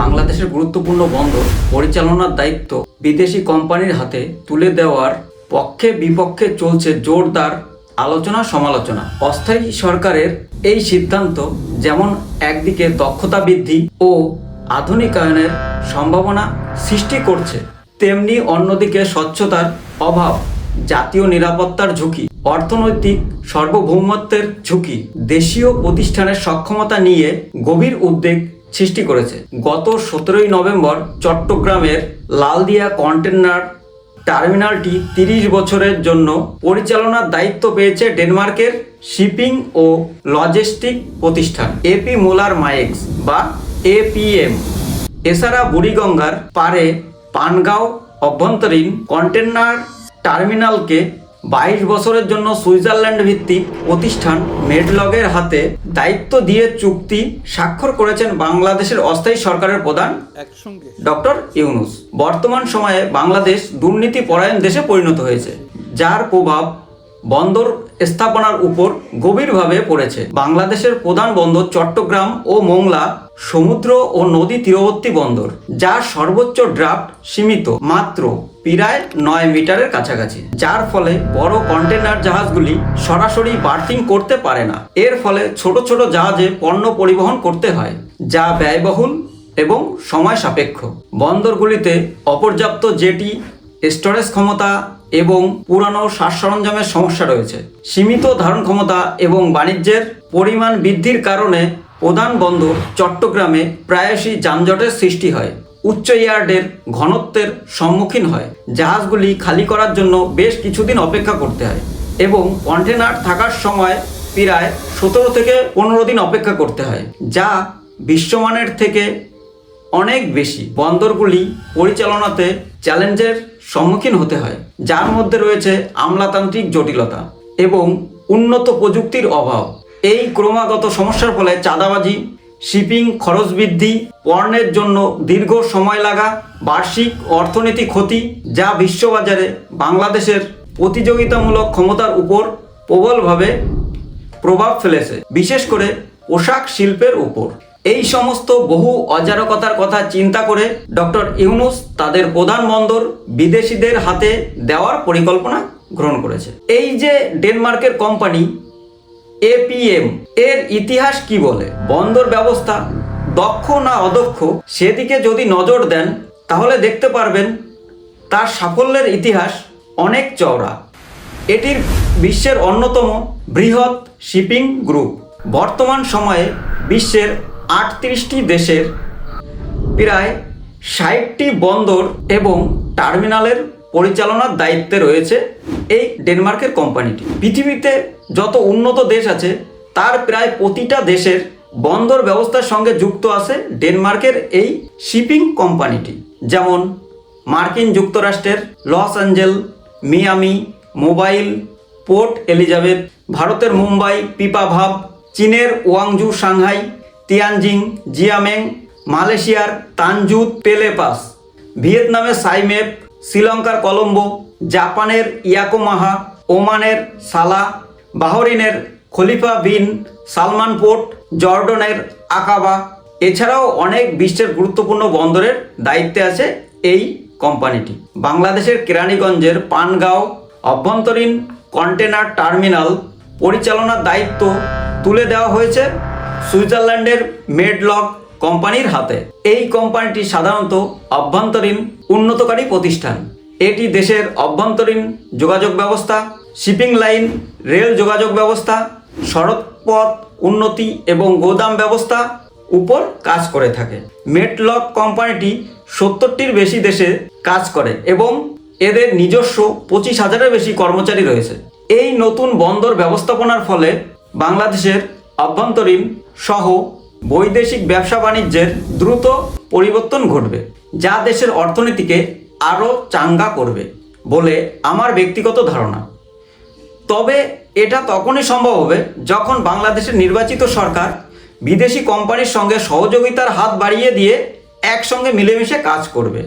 বাংলাদেশের গুরুত্বপূর্ণ বন্দর পরিচালনার দায়িত্ব বিদেশি কোম্পানির হাতে তুলে দেওয়ার পক্ষে বিপক্ষে চলছে জোরদার আলোচনা সমালোচনা। অস্থায়ী সরকারের এই সিদ্ধান্ত যেমন একদিকে দক্ষতা বৃদ্ধি ও আধুনিকায়নের সম্ভাবনা সৃষ্টি করছে, তেমনি অন্যদিকে স্বচ্ছতার অভাব, জাতীয় নিরাপত্তার ঝুঁকি, অর্থনৈতিক সার্বভৌমত্বের ঝুঁকি, দেশীয় প্রতিষ্ঠানের সক্ষমতা নিয়ে গভীর উদ্বেগ সৃষ্টি করেছে। গত সতেরোই নভেম্বর চট্টগ্রামের লালদিয়া কন্টেনার টার্মিনালটি তিরিশ বছরের জন্য পরিচালনার দায়িত্ব পেয়েছে ডেনমার্কের শিপিং ও লজিস্টিক প্রতিষ্ঠান এপি মোলার মাইক্স বা এপিএম এছাড়া বুড়িগঙ্গার পারে পানগাঁও অভ্যন্তরীণ কন্টেনার টার্মিনালকে বাইশ বছরের জন্য সুইজারল্যান্ড ভিত্তিক প্রতিষ্ঠান মেডলগের হাতে দায়িত্ব দিয়ে চুক্তি স্বাক্ষর করেছেন বাংলাদেশের অস্থায়ী সরকারের প্রধান ডক্টর ইউনুস। বর্তমান সময়ে বাংলাদেশ দুর্নীতি পরায়ণ দেশে পরিণত হয়েছে যার প্রভাব বন্দর স্থাপনার উপর গভীরভাবে পড়েছে। বাংলাদেশের প্রধান বন্দর চট্টগ্রাম ও মোংলা, সমুদ্র ও নদী তীরবর্তী বন্দর যার সর্বোচ্চ ড্রাফট সীমিত, মাত্র প্রায় নয় মিটারের কাছাকাছি। যার ফলে বড় কন্টেনার জাহাজগুলি সরাসরি বার্থিং করতে পারে না। এর ফলে ছোট ছোট জাহাজে পণ্য পরিবহন করতে হয়, যা ব্যয়বহুল এবং সময় সাপেক্ষ। বন্দরগুলিতে অপর্যাপ্ত জেটি, স্টোরেজ ক্ষমতা এবং পুরানো সাজ সরঞ্জামের সমস্যা রয়েছে। সীমিত ধারণ ক্ষমতা এবং বাণিজ্যের পরিমাণ বৃদ্ধির কারণে প্রধান বন্দর চট্টগ্রামে প্রায়শই যানজটের সৃষ্টি হয়। উচ্চ ইয়ার্ডের ঘনত্বের সম্মুখীন হয়। জাহাজগুলি খালি করার জন্য বেশ কিছুদিন অপেক্ষা করতে হয় এবং কন্টেনার থাকার সময় প্রায় সতেরো থেকে পনেরো দিন অপেক্ষা করতে হয়, যা বিশ্বমানের থেকে অনেক বেশি। বন্দরগুলি পরিচালনাতে চ্যালেঞ্জের সম্মুখীন হতে হয়, যার মধ্যে রয়েছে আমলাতান্ত্রিক জটিলতা এবং উন্নত প্রযুক্তির অভাব। এই ক্রমাগত সমস্যার ফলে চাঁদাবাজি, শিপিং খরচ বৃদ্ধি, পণ্যের জন্য দীর্ঘ সময় লাগা, বার্ষিক অর্থনীতি ক্ষতি, যা বিশ্ববাজারে বাংলাদেশের প্রতিযোগিতামূলক ক্ষমতার উপর প্রবলভাবে প্রভাব ফেলেছে, বিশেষ করে পোশাক শিল্পের উপর। এই সমস্ত বহু অজারকতার কথা চিন্তা করে ডক্টর ইউনুস তাদের প্রধান বন্দর বিদেশিদের হাতে দেওয়ার পরিকল্পনা গ্রহণ করেছে। এই যে ডেনমার্কের কোম্পানি এপিএম এর ইতিহাস কি বলে? বন্দর ব্যবস্থা দক্ষ না অদক্ষ? সেদিকে যদি নজর দেন, তাহলে দেখতে পারবেন তার সাফল্যের ইতিহাস অনেক চওড়া। এটির বিশ্বের অন্যতম বৃহৎ শিপিং গ্রুপ। বর্তমান সময়ে বিশ্বের আটত্রিশটি দেশের প্রায় ষাটটি বন্দর এবং টার্মিনালের পরিচালনার দায়িত্বে রয়েছে এই ডেনমার্কের কোম্পানিটি। পৃথিবীতে যত উন্নত দেশ আছে, তার প্রায় প্রতিটা দেশের বন্দর ব্যবস্থার সঙ্গে যুক্ত আছে ডেনমার্কের এই শিপিং কোম্পানিটি। যেমন মার্কিন যুক্তরাষ্ট্রের Los Angeles, Miami, Mobile, Port Elizabeth, ভারতের মুম্বাই, পিপাভাব, চীনের ওয়াংজু সাংহাই তিয়ানজিং, জিয়ামেং, মালয়েশিয়ার তানজুত, পেলেপাস, ভিয়েতনামের সাইমেপ, শ্রীলঙ্কার কলম্বো, জাপানের ইয়াকোমাহা, ওমানের সালা, বাহরিনের খলিফা বিন সালমান পোর্ট, জর্ডনের আকাবা। এছাড়াও অনেক বিশ্বের গুরুত্বপূর্ণ বন্দরের দায়িত্বে আছে এই কোম্পানিটি। বাংলাদেশের কেরানীগঞ্জের পানগাঁও অভ্যন্তরীণ কন্টেনার টার্মিনাল পরিচালনার দায়িত্ব তুলে দেওয়া হয়েছে সুইজারল্যান্ডের মেডলক কোম্পানির হাতে। এই কোম্পানিটি সাধারণত অভ্যন্তরীণ উন্নতকারী প্রতিষ্ঠান। এটি দেশের অভ্যন্তরীণ যোগাযোগ ব্যবস্থা, শিপিং লাইন, রেল যোগাযোগ ব্যবস্থা, সড়কপথ উন্নতি এবং গোদাম ব্যবস্থা উপর কাজ করে থাকে। মেটলক কোম্পানিটি সত্তরটির বেশি দেশে কাজ করে এবং এদের নিজস্ব পঁচিশ হাজারের বেশি কর্মচারী রয়েছে। এই নতুন বন্দর ব্যবস্থাপনার ফলে বাংলাদেশের অভ্যন্তরীণ সহ বৈদেশিক ব্যবসা বাণিজ্যের দ্রুত পরিবর্তন ঘটবে, যা দেশের অর্থনীতিকে আরও চাঙ্গা করবে বলে আমার ব্যক্তিগত ধারণা। তবে এটা তখনই সম্ভব হবে যখন বাংলাদেশের নির্বাচিত সরকার বিদেশি কোম্পানির সঙ্গে সহযোগিতার হাত বাড়িয়ে দিয়ে একসঙ্গে মিলেমিশে কাজ করবে।